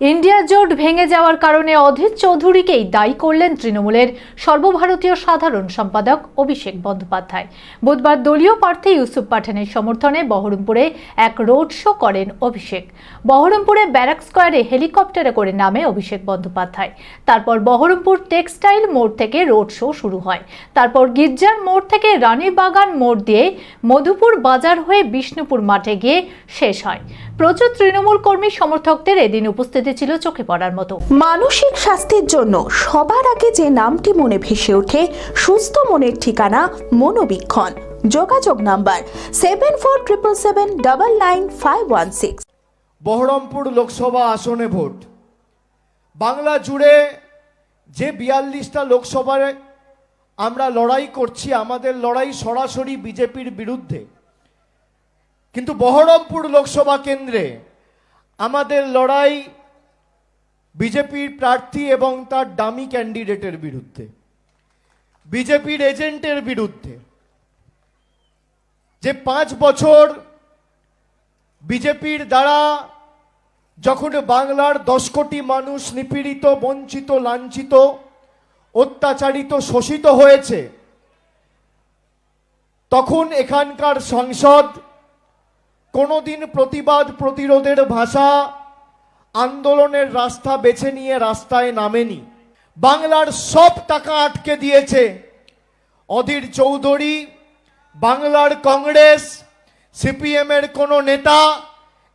India জোট ভেঙে যাওয়ার কারণে অধীর চৌধুরীকেই দায়ী করলেন তৃণমূলের সর্বভারতীয় সাধারণ সম্পাদক অভিষেক বন্দ্যোপাধ্যায়। বুধবার দলীয় প্রার্থী ইউসুফ পাঠানের সমর্থনে বহরমপুরে এক রোড শো করেন অভিষেক। বহরমপুরে ব্যারাক স্কোয়ারে হেলিকপ্টারে করে নামে অভিষেক বন্দ্যোপাধ্যায়। তারপর বহরমপুর টেক্সটাইল মোড় থেকে রোড শো শুরু হয়। তারপর গির্জার মোড় থেকে রানীবাগান মোড় দিয়ে মধুপুর বাজার হয়ে বিষ্ণুপুর মাঠে গিয়ে শেষ হয়। প্রচুর তৃণমূল কর্মী সমর্থকদের এদিন উপস্থিতি ছিল চোখে পড়ার মতো। মানসিক স্বাস্থ্যের জন্য সবার আগে যে নামটি মনে ভেসে ওঠে সুস্থ মনের ঠিকানা মনোবীক্ষণ। যোগাযোগ number seven four triple seven double nine five one six Baharampur Lok Sabha আসনে ভোট। বাংলা জুড়ে যে বিয়াল্লিশটা লোকসভায় আমরা লড়াই করছি আমাদের লড়াই সরাসরি বিজেপির বিরুদ্ধে। কিন্তু বহরমপুর লোকসভা কেন্দ্রে আমাদের লড়াই বিজেপির প্রার্থী এবং তার ডামি ক্যান্ডিডেটের বিরুদ্ধে। বিজেপির এজেন্টের বিরুদ্ধে। যে পাঁচ বছর বিজেপির দ্বারা যখন বাংলার দশ কোটি মানুষ নিপীড়িত, বঞ্চিত, লাঞ্ছিত, অত্যাচারিত, শোষিত হয়েছে, তখন এখানকার সংসদ কোনোদিন প্রতিবাদ প্রতিরোধের ভাষা আন্দোলনের রাস্তা বেছে নিয়ে রাস্তায় নামেনি। বাংলার সব টাকা আটকে দিয়েছে। অধীর চৌধুরী, বাংলার কংগ্রেস, সিপিএমের কোনো নেতা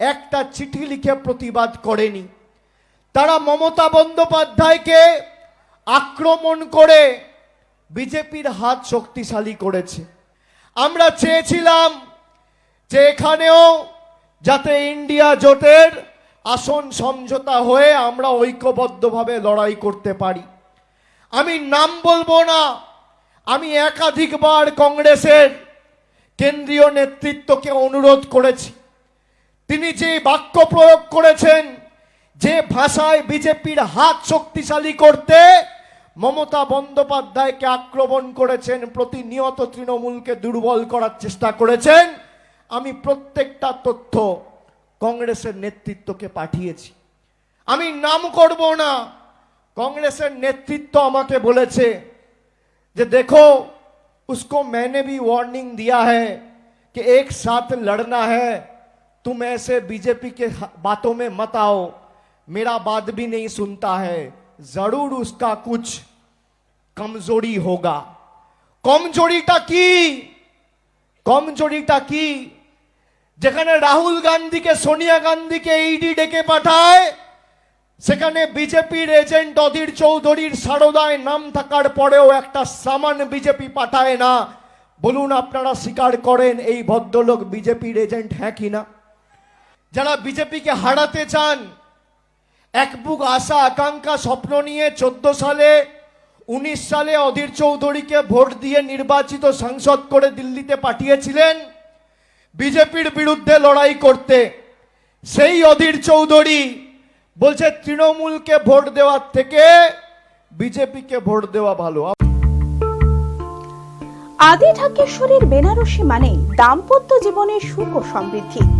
একটা চিঠি লিখে প্রতিবাদ করেনি। তারা মমতা বন্দ্যোপাধ্যায়কে আক্রমণ করে বিজেপির হাত শক্তিশালী করেছে। আমরা চেয়েছিলাম যে এখানেও যাতে ইন্ডিয়া জোটের আসন সমঝোতা হয়ে আমরা ঐক্যবদ্ধভাবে লড়াই করতে পারি। আমি নাম বলব না, আমি একাধিকবার কংগ্রেসের কেন্দ্রীয় নেতৃত্বকে অনুরোধ করেছি। তিনি যে বাক্য প্রয়োগ করেছেন, যে ভাষায় বিজেপির হাত শক্তিশালী করতে মমতা বন্দ্যোপাধ্যায়কে আক্রমণ করেছেন, প্রতিনিয়ত তৃণমূলকে দুর্বল করার চেষ্টা করেছেন, আমি প্রত্যেকটা তথ্য কংগ্রেসের নেতৃত্বকে পাঠিয়েছি আমি নাম করব না কংগ্রেসের নেতৃত্ব আমাকে বলেছে যে देखो उसको मैंने भी वार्निंग दिया है कि एक साथ लड़ना है तुम ऐसे बीजेपी के बातों में मत आओ मेरा बात भी नहीं सुनता है जरूर उसका कुछ कमजोरी होगा কমজোরিটা কি কমজোরিটা কি যেখানে রাহুল গান্ধীকে, সোনিয়া গান্ধীকে ইডি ডেকে পাঠায়, সেখানে বিজেপির এজেন্ট অধীর চৌধুরীর সারদায় নাম থাকার পরেও একটা সামান বিজেপি পাঠায় না। বলুন আপনারা স্বীকার করেন এই ভদ্রলোক বিজেপির এজেন্ট হ্যাঁ কিনা যারা বিজেপিকে হারাতে চান, এক বুক আশা, আকাঙ্ক্ষা, স্বপ্ন নিয়ে চোদ্দ সালে, উনিশ সালে অধীর চৌধুরীকে ভোট দিয়ে নির্বাচিত সাংসদ করে দিল্লিতে পাঠিয়েছিলেন। বিজেপির বিরুদ্ধে লড়াই করতে। সেই অধীর চৌধুরী বলছে, তৃণমূলকে ভোট দেওয়ার থেকে বিজেপিকে ভোট দেওয়া ভালো। আদি ঢাকেশ্বরীর বেনারসি মানে দাম্পত্য জীবনের সুখ ও সমৃদ্ধি।